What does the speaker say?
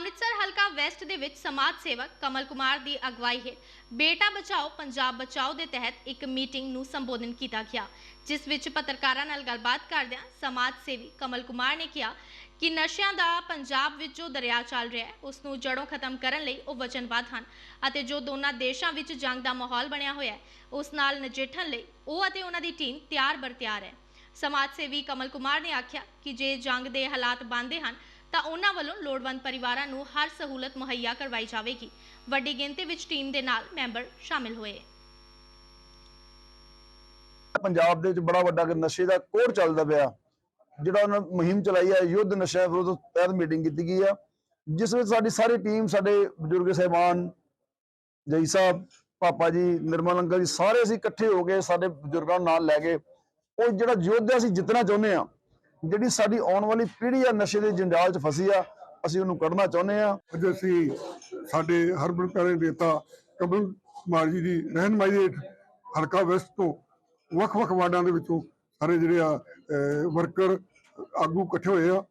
ਅੰਮ੍ਰਿਤਸਰ ਹਲਕਾ ਵੈਸਟ ਦੇ ਵਿੱਚ ਸਮਾਜ ਸੇਵਕ ਕਮਲ ਕੁਮਾਰ ਦੀ ਅਗਵਾਈ ਹੇਠ ਬੇਟਾ ਬਚਾਓ, ਪੰਜਾਬ ਬਚਾਓ ਦੇ ਤਹਿਤ ਇੱਕ ਮੀਟਿੰਗ ਨੂੰ ਸੰਬੋਧਨ ਕੀਤਾ ਗਿਆ, ਜਿਸ ਵਿੱਚ ਪੱਤਰਕਾਰਾਂ ਨਾਲ ਗੱਲਬਾਤ ਕਰਦਿਆਂ ਸਮਾਜ ਸੇਵੀ ਕਮਲ ਕੁਮਾਰ ਨੇ ਕਿਹਾ ਕਿ ਨਸ਼ਿਆਂ ਦਾ ਪੰਜਾਬ ਵਿੱਚ ਜੋ ਦਰਿਆ ਚੱਲ ਰਿਹਾ ਹੈ, ਉਸ ਨੂੰ ਜੜੋਂ ਖਤਮ ਕਰਨ ਲਈ ਉਹ ਵਚਨਬੱਧ ਹਨ ਅਤੇ ਜੋ ਦੋਨਾਂ ਦੇਸ਼ਾਂ ਵਿੱਚ ਜੰਗ ਦਾ ਮਾਹੌਲ ਬਣਿਆ ਹੋਇਆ ਹੈ, ਉਸ ਨਾਲ ਨਜਿੱਠਣ ਲਈ ਉਹ ਅਤੇ ਉਹਨਾਂ ਦੀ ਟੀਮ ਤਿਆਰ ਬਰ ਤਿਆਰ ਹੈ। ਸਮਾਜ ਸੇਵੀ ਕਮਲ ਕੁਮਾਰ ਨੇ ਆਖਿਆ ਕਿ ਜੇ ਜੰਗ ਦੇ ਹਾਲਾਤ ਬਣਦੇ ਹਨ ਤਾਂ ਉਹਨਾਂ ਵੱਲੋਂ ਲੋੜਵੰਦ ਪਰਿਵਾਰਾਂ ਨੂੰ ਹਰ ਸਹੂਲਤ ਮੁਹੱਈਆ ਕਰਵਾਈ ਜਾਵੇਗੀ। ਵੱਡੀ ਗਿਣਤੀ ਵਿੱਚ ਟੀਮ ਦੇ ਨਾਲ ਮੈਂਬਰ ਸ਼ਾਮਿਲ ਹੋਏ। ਪੰਜਾਬ ਦੇ ਵਿੱਚ ਬੜਾ ਵੱਡਾ ਨਸ਼ੇ ਦਾ ਕੋੜ ਚੱਲਦਾ ਪਿਆ। ਜਿਹੜਾ ਉਹਨਾਂ ਮੁਹਿੰਮ ਚਲਾਈ ਹੈ ਯੁੱਧ ਨਸ਼ਾ ਵਿਰੁੱਧ ਤਹਿਤ ਮੀਟਿੰਗ ਕੀਤੀ ਗਈ ਆ। ਜਿਸ ਵਿੱਚ ਸਾਡੀ ਸਾਰੀ ਟੀਮ, ਸਾਡੇ ਬਜ਼ੁਰਗ, ਸਹਿਬਾਨ ਜਈ ਸਾਹਿਬ, ਪਾਪਾ ਜੀ, ਨਿਰਮਲ ਅੰਕਲ ਜੀ ਸਾਰੇ ਅਸੀਂ ਇਕੱਠੇ ਹੋ ਕੇ ਸਾਡੇ ਬਜ਼ੁਰਗਾਂ ਨੂੰ ਨਾਲ ਲੈ ਕੇ ਉਹ ਜਿਹੜਾ ਯੁੱਧ ਅਸੀਂ ਜਿੱਤਣਾ ਚਾਹੁੰਦੇ ਆ। ਜਿਹੜੀ ਸਾਡੀ ਆਉਣ ਵਾਲੀ ਪੀੜ੍ਹੀ ਆ, ਨਸ਼ੇ ਦੇ ਜੰਜਾਲ 'ਚ ਫਸੀ ਆ, ਅਸੀਂ ਉਹਨੂੰ ਕੱਢਣਾ ਚਾਹੁੰਦੇ ਆ। ਅੱਜ ਅਸੀਂ ਸਾਡੇ ਹਰਬਲ ਪਿਆਰੇ ਨੇਤਾ ਕਮਲ ਕੁਮਾਰ ਜੀ ਦੀ ਰਹਿਨਮਾਈ ਹੇਠ ਹਲਕਾ ਵੈਸਟ ਤੋਂ ਵੱਖ-ਵੱਖ ਵਾਰਡਾਂ ਦੇ ਵਿੱਚੋਂ ਸਾਰੇ ਜਿਹੜੇ ਆ ਵਰਕਰ ਆਗੂ ਇਕੱਠੇ ਹੋਏ ਆ।